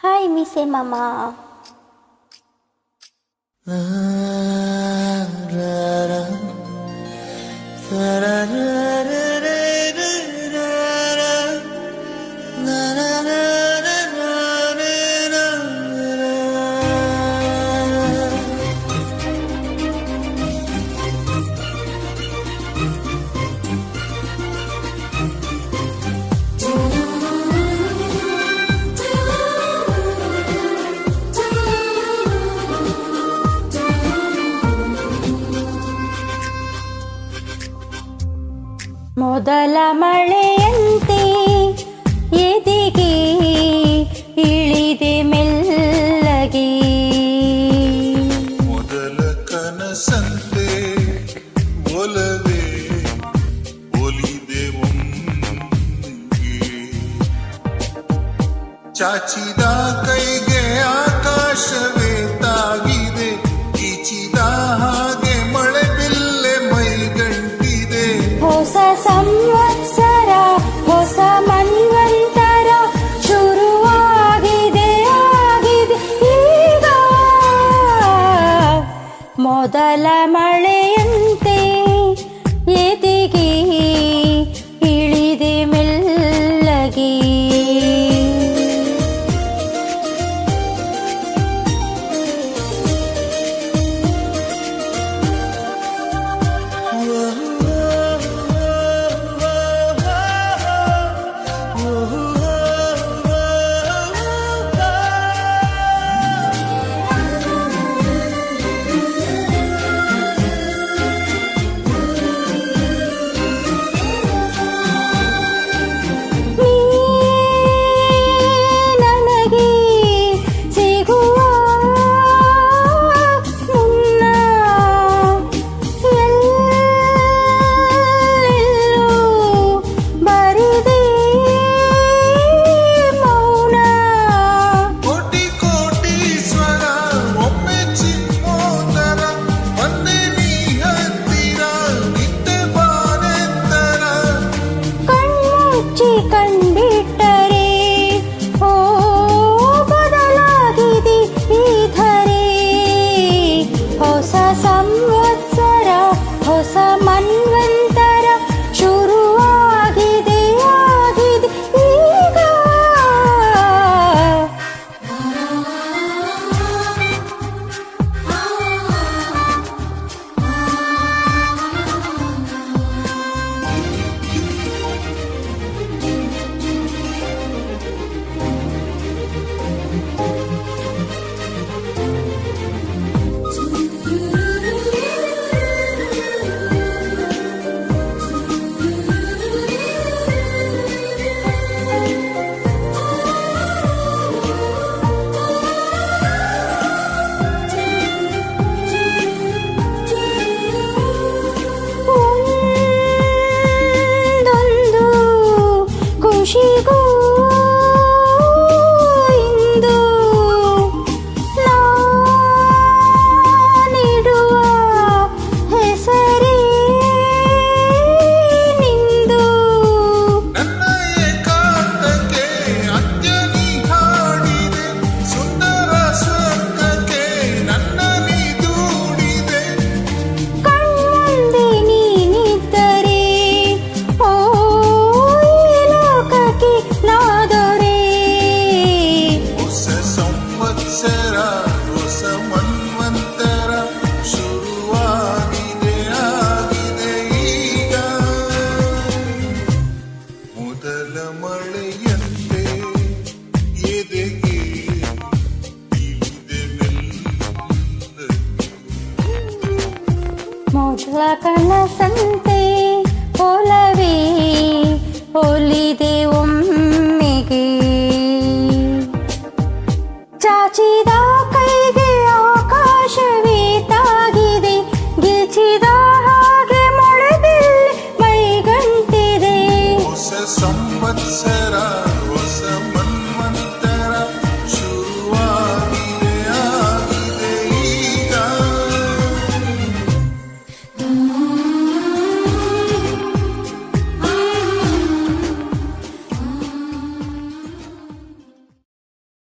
はい、店ママ。ララララララ ಮೊದಲ ಮಳೆಯಂತೆ ಎದಿಗೆ ಇಳಿದೆ ಮೆಲ್ಲಗೆ? ಮೊದಲ ಕನಸಂತೆ ಒಲವೇ ಒಲಿದೆ ಚಾಚಿದ ಕೈಗೆ ಆಕಾಶವೇ முதல மழை খুশি গো चांगला काला संते ओलवे ओलिदे ಒಮ್ಮೆಗೆ ಚಾಚಿದ ಕೈಗೆ ಆಕಾಶವೇ ತಾಗಿದೆ ಗಿಚಿದ ಹಾಗೆ ಮಳೆದಲ್ಲಿ ಮೈಗಂಟಿದೆ ಹೊಸ ಸಂವತ್ಸರ ಹೊಸ